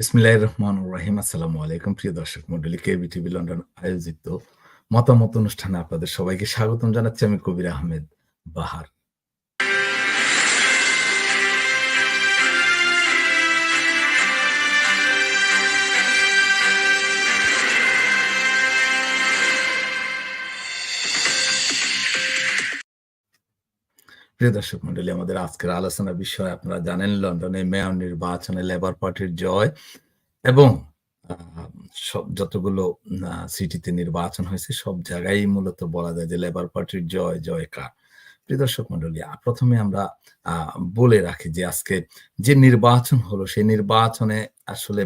বিসমিল্লাহ রহমান রাহিম। আসসালামু আলাইকুম, প্রিয় দর্শক মন্ডলী কেবি টিভি লন্ডন আয়োজিত মতামত অনুষ্ঠানে আপনাদের সবাইকে স্বাগতম জানাচ্ছি আমি কবির আহমেদ বাহার। প্রিয় দর্শক মন্ডলী, আমাদের আজকের আলোচনা বিষয় আপনারা জানেন, লন্ডনে মেয়র নির্বাচনে লেবার পার্টির জয় এবং সব যতগুলো সিটিতে নির্বাচন হয়েছে, সব জায়গায় মূলত বলা যায় যে লেবার পার্টির জয় জয় কার। প্রিয় দর্শক মন্ডলী প্রথমে আমরা বলে রাখি যে আজকে যে নির্বাচন হলো, সেই নির্বাচনে আসলে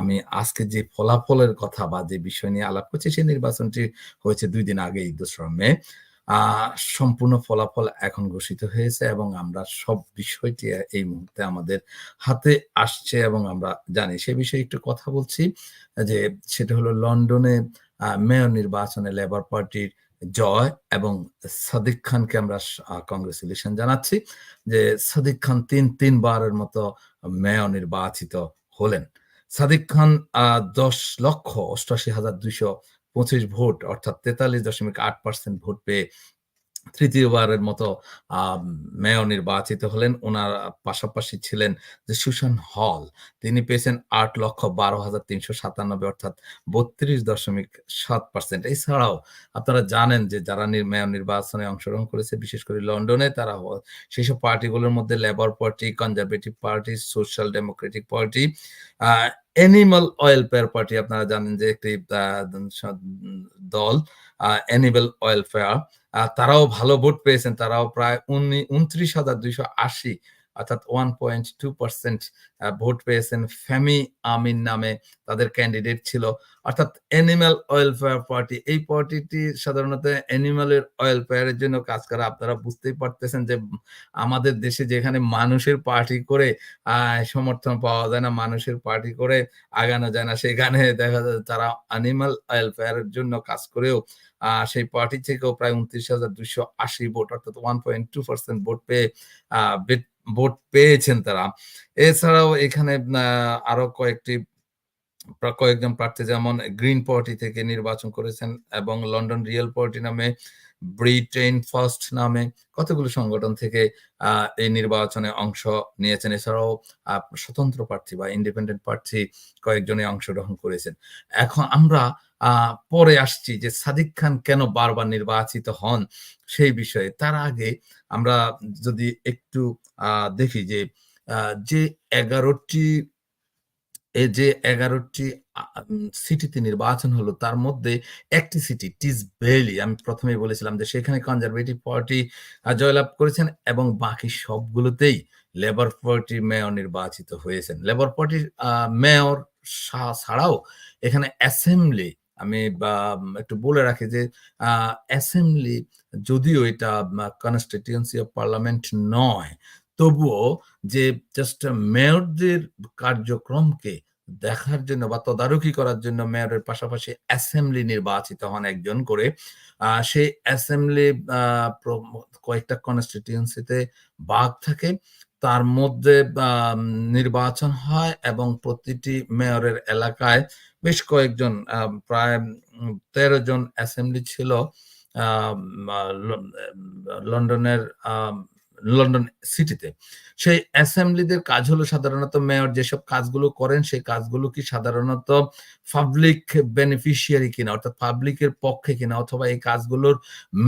আমি আজকে যে ফলাফলের কথা বা যে বিষয় নিয়ে আলাপ করছি, সেই নির্বাচনটি হয়েছে দুই দিন আগেই, দোসরা মে। সম্পূর্ণ ফলাফল এখন ঘোষিত হয়েছে এবং আমরা সব বিষয়টি এই মুহূর্তে আমাদের হাতে আসছে এবং আমরা জানি। সে বিষয়ে একটু কথা বলছি, যে সেটা হলো লন্ডনে মেয়র নির্বাচনে লেবার পার্টির জয় এবং সাদিক খানকে আমরা কংগ্রেচুলেশন জানাচ্ছি, যে সাদিক খান তিন, তিনবারের মতো মেয়র নির্বাচিত হলেন। সাদিক খান আহ দশ লক্ষ অষ্টাশি হাজার দুইশো পঁচিশ ভোট অর্থাৎ তেতাল্লিশ দশমিক আট পার্সেন্ট ভোট পেয়ে তৃতীয়বারের মতো মেয়র নির্বাচিত হলেন। ওনার পাশাপাশি ছিলেন যে সুশান হল। তিনি পেয়েছেন আট লক্ষ বারো হাজার তিনশো সাতানব্বই, অর্থাৎ বত্রিশ দশমিক সাত পার্সেন্ট। এছাড়াও আপনারা জানেন যে যারা মেয়র নির্বাচনে অংশগ্রহণ করেছে, বিশেষ করে লন্ডনে, তারা সেসব পার্টিগুলোর মধ্যে Labour Party, Conservative Party, Social Democratic Party Animal Welfare Party, আপনারা জানেন যে একটি দল অ্যানিমাল ওয়েলফেয়ার তারাও ভালো ভোট পেয়েছেন তারাও প্রায় উনত্রিশ হাজার দুইশো আশি অর্থাৎ one point two percent vote পেয়েছেন ফ্যামি আমিন নামে তাদের ক্যান্ডিডেট ছিল। অর্থাৎ অ্যানিম্যাল ওয়েলফেয়ার পার্টি এই পার্টিটি সাধারণত অ্যানিম্যালের ওয়েলফেয়ারের জন্য কাজ করে। আপনারা বুঝতেই পারতেছেন যে আমাদের দেশে যেখানে মানুষের পার্টি করে সমর্থন পাওয়া যায় না, মানুষের পার্টি করে আগানো যায় না, সেখানে দেখা যায় তারা অ্যানিম্যাল ওয়েলফেয়ারের জন্য কাজ করেও সেই পার্টি থেকেও প্রায় উনত্রিশ হাজার দুইশো আশি ভোট, অর্থাৎ one point two percent vote পেয়ে ভোট পেয়েছেন তারা। এছাড়াও এখানে আরও কয়েকটি কয়েকজন প্রার্থী যেমন গ্রিন পার্টি থেকে নির্বাচন করেছেন এবং লন্ডন রিয়েল পার্টি নামে ব্রিটেন ফার্স্ট নামে কতগুলো সংগঠন থেকে এই নির্বাচনে অংশ নিয়েছেন। এছাড়াও স্বতন্ত্র প্রার্থী বা ইন্ডিপেন্ডেন্ট প্রার্থী কয়েকজনে অংশগ্রহণ করেছেন। এখন আমরা পরে আসছি যে সাদিক খান কেন বারবার নির্বাচিত হন সেই বিষয়ে। তার আগে আমরা যদি একটু দেখি যে যে এগারোটি এই যে এগারোটি সিটিতে নির্বাচন হলো, তার মধ্যে একটি সিটি টিস বেলি আমি প্রথমেই বলেছিলাম যে সেখানে কনজারভেটিভ পার্টি জয়লাভ করেছেন এবং বাকি সবগুলোতেই লেবার পার্টির মেয়র নির্বাচিত হয়েছেন। লেবার পার্টির মেয়র ছাড়াও এখানে অ্যাসেম্বলি আমি একটু বলে রাখি যে অ্যাসেম্বলি যদিও এটা কনস্টিটিউন্সি অফ পার্লামেন্ট নয় তবুও যে জাস্ট মেয়রদের কার্যক্রমকে দেখার জন্য বা তদারকি করার জন্য মেয়রের পাশাপাশি অ্যাসেম্বলি নির্বাচিত হন একজন করে সেই অ্যাসেম্বলি কয়েকটা কনস্টিটিউন্সিতে বাঘ থাকে। তার মধ্যে নির্বাচন হয় এবং প্রতিটি মেয়রের এলাকায় বেশ কয়েকজন প্রায় তেরো জন অ্যাসেম্বলি ছিল লন্ডনের লন্ডন সিটিতে। সেই অ্যাসেম্বলিদের কাজ হলো সাধারণত মেয়র যেসব কাজগুলো করেন, সেই কাজগুলো কি সাধারণত পাবলিক বেনিফিশিয়ারি কিনা, অর্থাৎ পাবলিকের পক্ষে কিনা, অথবা এই কাজগুলোর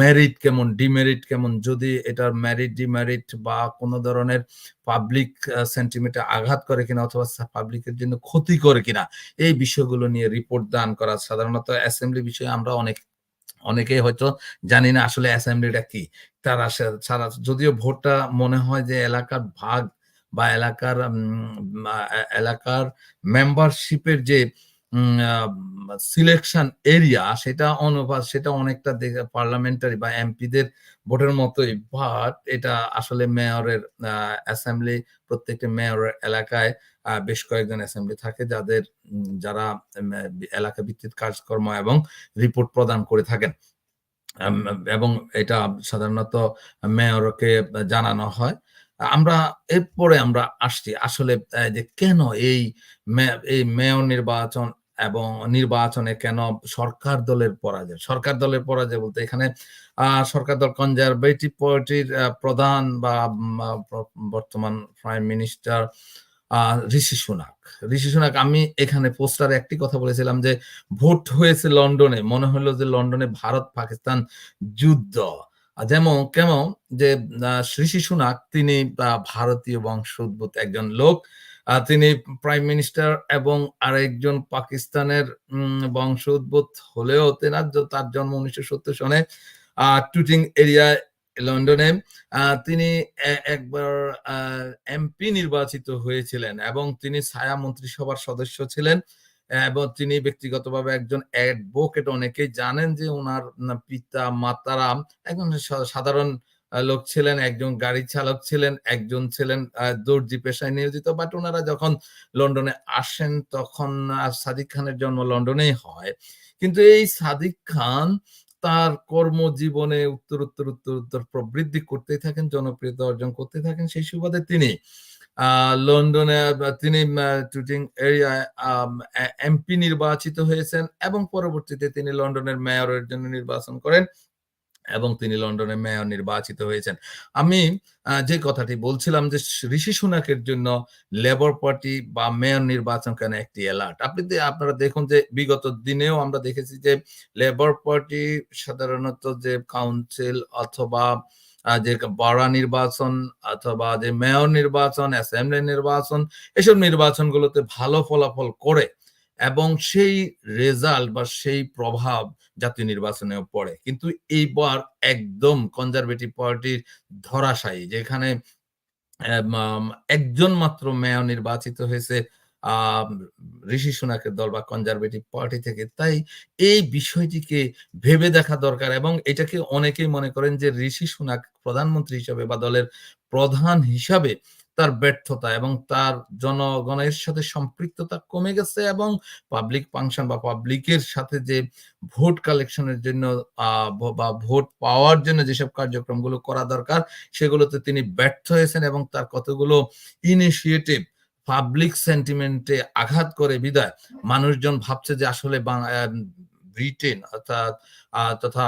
মেরিট কেমন ডিমেরিট কেমন? যদি এটার মেরিট ডিমেরিট বা কোনো ধরনের পাবলিক সেন্টিমেন্টে আঘাত করে কিনা, অথবা পাবলিকের জন্য ক্ষতি করে কিনা, এই বিষয়গুলো নিয়ে রিপোর্ট দান করা। সাধারণত অ্যাসেম্বলি বিষয়ে আমরা অনেক অনেকেই হয়তো জানি না আসলে অ্যাসেম্বলিটা কি। তারা সারা, যদিও ভোটটা মনে হয় যে এলাকার ভাগ বা এলাকার এলাকার মেম্বারশিপের যে সিলেকশন এরিয়া সেটা অনুপাত সেটা অনেকটা পার্লামেন্টারি বা এমপিদের ভোটের মতোই। বাট এটা আসলে মেয়রের অ্যাসেম্বলি প্রত্যেকটা মেয়রের এলাকায় বেশ কয়েকজন অ্যাসেম্বলি থাকে যাদের যারা এলাকা ভিত্তিক কাজকর্ম এবং রিপোর্ট প্রদান করে থাকেন এবং এটা সাধারণত মেয়রকে জানানো হয় আমরা, এরপরে আমরা আসছি আসলে যে কেন এই এই মেয়র নির্বাচন এবং নির্বাচনে কেন সরকার দলের পরাজয়? সরকার দলের পরাজয় বলতে এখানে সরকার দল কনজারভেটিভ পার্টির প্রধান ব বর্তমান প্রাইম মিনিস্টার আ ঋষি সুনাক। ঋষি সুনাক আমি এখানে পোস্টারে একটি কথা বলেছিলাম যে, ভোট হয়েছে লন্ডনে। মনে হলো যে লন্ডনে ভারত-পাকিস্তান যুদ্ধ। যেমন কেমন যে ঋষি সুনাক তিনি ভারতীয় বংশোদ্ভূত একজন লোক। তিনি প্রাইম মিনিস্টার এবং আরেকজন পাকিস্তানের বংশোদ্ভূত হলেও তেনার তার জন্ম ১৯৭০ সনে আ টুটিং এরিয়ায় লন্ডনে। তিনি একবার এমপি নির্বাচিত হয়েছিলেন এবং তিনি ছায়া মন্ত্রিসভার সদস্য ছিলেন এবং তিনি ব্যক্তিগতভাবে একজন অ্যাডভোকেট। অনেকেই জানেন যে ওনার পিতা-মাতারা একজন সা সাধারণ লোক ছিলেন, একজন গাড়ি চালক ছিলেন, একজন ছিলেন দর্জি পেশায় নিয়োজিত। বাট ওনারা যখন লন্ডনে আসেন তখন সাদিক খানের জন্ম লন্ডনেই হয়। কিন্তু এই সাদিক খান তার কর্মজীবনে উত্তর উত্তর উত্তর উত্তর প্রবৃদ্ধি করতেই থাকেন, জনপ্রিয়তা অর্জন করতে থাকেন। সেই সুবাদে তিনি লন্ডনে তিনি টুটিং এরিয়ায় এমপি নির্বাচিত হয়েছেন এবং পরবর্তীতে তিনি লন্ডনের মেয়রের জন্য নির্বাচন করেন এবং তিনি লন্ডনের মেয়র নির্বাচিত হয়েছেন। আমি যে কথাটি বলছিলাম যে ঋষি সুনাকের জন্য লেবার পার্টি বা মেয়র নির্বাচন কেন একটি এলার্ট। আপনি আপনারা দেখুন যে বিগত দিনেও আমরা দেখেছি যে লেবার পার্টি সাধারণত যে কাউন্সিল অথবা যে বড়া নির্বাচন অথবা যে মেয়র নির্বাচন, অ্যাসেম্বলি নির্বাচন এসব নির্বাচনগুলোতে ভালো ফলাফল করে এবং সেই রেজাল্ট বা সেই প্রভাব জাতীয় নির্বাচনেও পড়ে। কিন্তু এইবার একদম কনজারভেটিভ পার্টির ধরাশায়ী, যেখানে একজন মাত্র মেয়র নির্বাচিত হয়েছে ঋষি সুনাকের দল বা কনজারভেটিভ পার্টি থেকে। তাই এই বিষয়টিকে ভেবে দেখা দরকার এবং এটাকে অনেকেই মনে করেন যে ঋষি সুনাক প্রধানমন্ত্রী হিসাবে বা দলের প্রধান হিসাবে তার ব্যর্থতা এবং তার জনগণের সাথে সম্পৃক্ততা কমে গেছে এবং পাবলিক ফাংশন বা পাবলিকের সাথে যে ভোট কালেকশনের জন্য ব ভোট পাওয়ার জন্য যেসব কার্যক্রমগুলো করা দরকার, সেগুলোতে তিনি ব্যর্থ হয়েছেন এবং তার কতগুলো ইনিশিয়েটিভ পাবলিক সেন্টিমেন্টে আঘাত করে বিদায়। মানুষজন ভাবছে যে আসলে ব্রিটেন অর্থাৎ তথা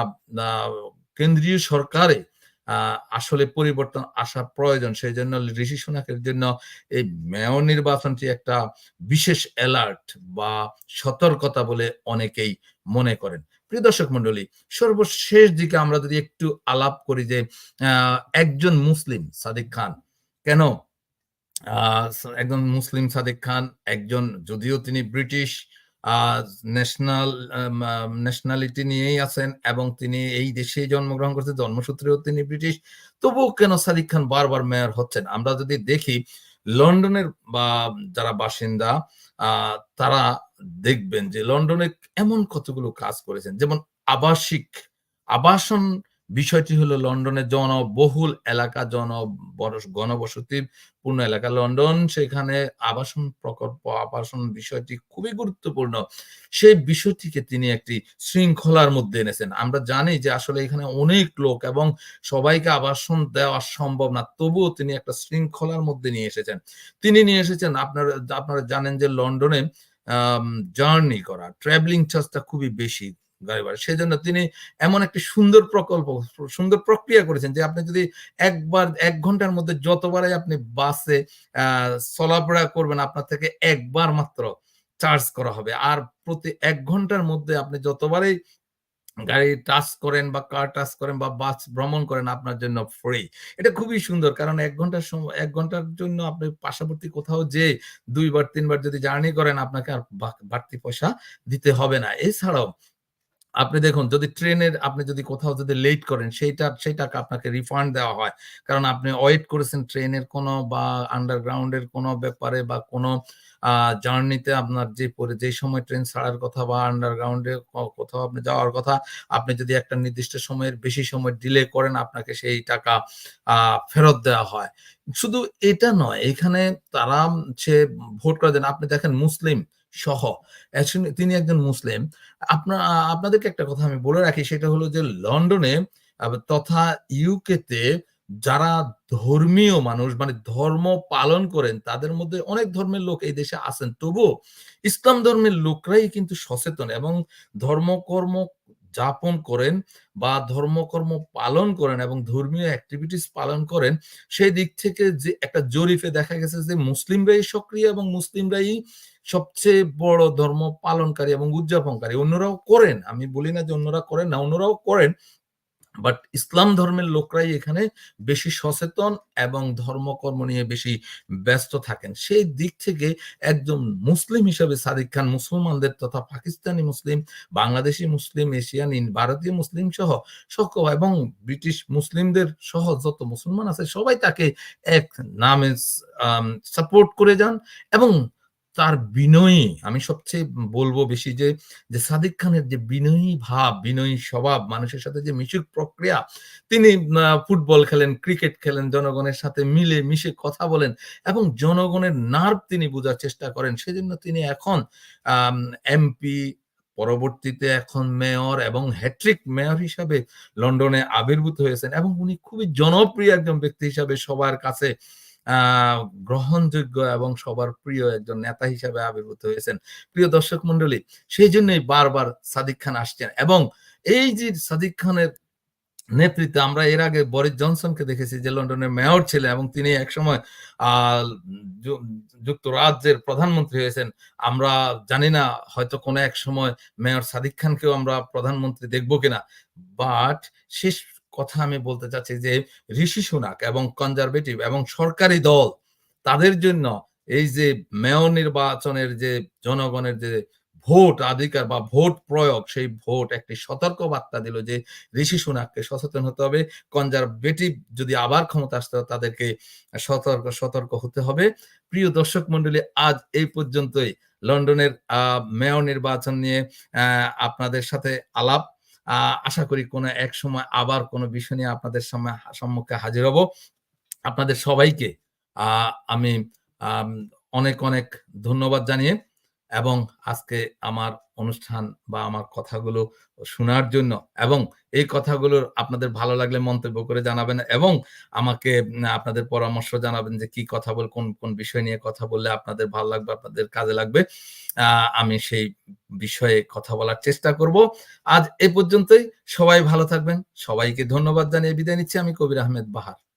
কেন্দ্রীয় সরকারে আসলে পরিবর্তন আসা প্রয়োজন। সেজন্য ঋষি সুনাকের জন্য এই মেয়র নির্বাচনটি একটা বিশেষ এলার্ট বা সতর্কতা বলে অনেকেই মনে করেন। প্রিয় দর্শক মণ্ডলী, সর্বশেষ দিকে আমরা যদি একটু আলাপ করি যে একজন মুসলিম সাদিক খান কেন একজন মুসলিম সাদিক খান একজন যদিও তিনি ব্রিটিশ ন্যাশনাল ন্যাশনালিটি নিয়েই আছেন এবং তিনি এই দেশে জন্মগ্রহণ করেছেন। জন্মসূত্রেও তিনি ব্রিটিশ। তবুও কেন সাদিক খান বারবার মেয়র হচ্ছেন? আমরা যদি দেখি, লন্ডনের বা, যারা বাসিন্দা তারা দেখবেন যে লন্ডনে এমন কতগুলো কাজ করেছেন। যেমন আবাসিক, আবাসন বিষয়টি হলো লন্ডনের জনবহুল এলাকা জন বরস ঘনবসতিপূর্ণ এলাকা লন্ডন। সেখানে আবাসন প্রকল্প, আবাসন বিষয়টি খুবই গুরুত্বপূর্ণ। সেই বিষয়টিকে তিনি একটি শৃঙ্খলার মধ্যে এনেছেন। আমরা জানি যে আসলে এখানে অনেক লোক এবং সবাইকে আবাসন দেওয়া সম্ভব না। তবুও তিনি একটা শৃঙ্খলার মধ্যে নিয়ে এসেছেন। তিনি নিয়ে এসেছেন আপনারা আপনারা জানেন যে লন্ডনে জার্নি করা, ট্রাভেলিং চার্জটা খুবই বেশি গাড়ি ভাড়া। সেজন্য তিনি এমন একটি সুন্দর প্রকল্প, সুন্দর প্রক্রিয়া করেছেন যে আপনি যদি একবার ১ ঘণ্টার মধ্যে যতবারই আপনি বাসে চলাফেরা করবেন আপনার থেকে একবার মাত্র চার্জ করা হবে। আর প্রতি ১ ঘণ্টার মধ্যে আপনি যতবারই গাড়ি টাচ করেন বা কার টাচ করেন বা বাস ভ্রমণ করেন আপনার জন্য ফ্রি। এটা খুবই সুন্দর। কারণ ১ ঘণ্টার সম ১ ঘণ্টার জন্য আপনি পার্শ্ববর্তী কোথাও যেয়ে ২ বার ৩ বার যদি জার্নি করেন আপনাকে আর বাড়তি পয়সা দিতে হবে না। এছাড়াও আপনি দেখুন যদি ট্রেনের আপনি যদি কোথাও যদি লেট করেন সেইটা সেই টাকা আপনাকে রিফান্ড দেওয়া হয়। কারণ আপনি ওয়েট করেছেন ট্রেনের কোনো বা আন্ডারগ্রাউন্ড এর কোনো ব্যাপারে বা কোনো জার্নিতে আপনার যে পরে যেই সময় ট্রেন ছাড়ার কথা বা আন্ডারগ্রাউন্ডে কোথাও আপনি যাওয়ার কথা, আপনি যদি একটা নির্দিষ্ট সময়ের বেশি সময় ডিলে করেন আপনাকে সেই টাকা ফেরত দেওয়া হয়। শুধু এটা নয়, এখানে তারা সে ভোট করে দেন। আপনি দেখেন মুসলিম সহ তিনি একজন মুসলিম। আপনার আপনাদেরকে একটা কথা আমি বলে রাখি সেটা হলো যে লন্ডনে তথা ইউকে তে যারা ধর্মীয় মানুষ মানে ধর্ম পালন করেন তাদের মধ্যে অনেক ধর্মের লোক এই দেশে আছেন। তবুও ইসলাম ধর্মের লোকরাই কিন্তু সচেতন এবং ধর্মকর্ম যাপন করেন বা ধর্মকর্ম পালন করেন এবং ধর্মীয় এক্টিভিটিস পালন করেন, সেই দিক থেকে যে একটা জরিপে দেখা গেছে যে মুসলিমরাই সক্রিয় এবং মুসলিমরাই সবচেয়ে বড় ধর্ম পালনকারী এবং উদযাপনকারী। অন্যরাও করেন। আমি বলি না যে অন্যরা করেন না, অন্যরাও করেন। বাট ইসলাম ধর্মের লোকরাই এখানে বেশি সচেতন এবং ধর্মকর্ম নিয়ে বেশি ব্যস্ত থাকেন। সেই দিক থেকে একজন মুসলিম হিসেবে সাদিক খান মুসলমানদের তথা পাকিস্তানি মুসলিম, বাংলাদেশী মুসলিম, এশিয়ান, ইন ভারতীয় মুসলিম সহ সক এবং ব্রিটিশ মুসলিমদের সহ যত মুসলমান আছে সবাই তাকে এক নামে সাপোর্ট করে যান এবং তার বিনয়ী আমি সবচেয়ে বলব বেশি যে, যে সাদিক খানের যে বিনয়ী ভাব, বিনয়ী স্বভাব, মানুষের সাথে যে মিশুক প্রক্রিয়া, তিনি ফুটবল খেলেন, ক্রিকেট খেলেন, জনগণের সাথে মিলে মিশে কথা বলেন এবং জনগণের নার্ভ তিনি বোঝার চেষ্টা করেন। সেজন্য তিনি এখন এমপি, পরবর্তীতে এখন মেয়র এবং হ্যাট্রিক মেয়র হিসাবে লন্ডনে আবির্ভূত হয়েছেন এবং উনি খুবই জনপ্রিয় একজন ব্যক্তি হিসাবে সবার কাছে গ্রহণযোগ্য এবং সবার প্রিয় একজন নেতা হিসাবে আবির্ভূত হয়েছেন। প্রিয় দর্শক মন্ডলী, সেই জন্যই বারবার সাদিক খান আসছেন এবং এই যে সাদিক খানের নেতৃত্বে আমরা এর আগে বরিস জনসনকে দেখেছি যে লন্ডনের মেয়র ছিলেন এবং তিনি একসময় যুক্তরাজ্যের প্রধানমন্ত্রী হয়েছেন। আমরা জানি না হয়তো কোনো এক সময় মেয়র সাদিক খানকেও আমরা প্রধানমন্ত্রী দেখব কিনা। বাট শেষ কথা আমি বলতে চাচ্ছি যে ঋষি সুনাক এবং কনজারভেটিভ এবং সরকারি দল তাদের জন্য এই যে মেয়র নির্বাচনের যে জনগণের যে ভোট অধিকার বা ভোট প্রয়োগ সেই ভোট একটি সতর্ক বার্তা দিল যে ঋষি সুনাককে সচেতন হতে হবে। কনজারভেটিভ যদি আবার ক্ষমতা আসতে তাদেরকে সতর্ক, সতর্ক হতে হবে। প্রিয় দর্শক মন্ডলী আজ এই পর্যন্তই লন্ডনের আ মেয়র নির্বাচন নিয়ে আপনাদের সাথে আলাপ। আশা করি কোনো এক সময় আবার কোনো বিষয় নিয়ে আপনাদের সামনে সম্মুখে হাজির হব। আপনাদের সবাইকে আমি অনেক, অনেক ধন্যবাদ জানিয়ে এবং আজকে আমার অনুষ্ঠান বা আমার কথাগুলো শোনার জন্য এবং এই কথাগুলোর আপনাদের ভালো লাগলে মন্তব্য করে জানাবেন এবং আমাকে আপনাদের পরামর্শ জানাবেন যে কি কথা বল কোন, কোন বিষয় নিয়ে কথা বললে আপনাদের ভালো লাগবে, আপনাদের কাজে লাগবে। আমি সেই বিষয়ে কথা বলার চেষ্টা করব। আজ এ পর্যন্তই। সবাই ভালো থাকবেন। সবাইকে ধন্যবাদ জানিয়ে বিদায় নিচ্ছি। আমি কবির আহমেদ বাহার।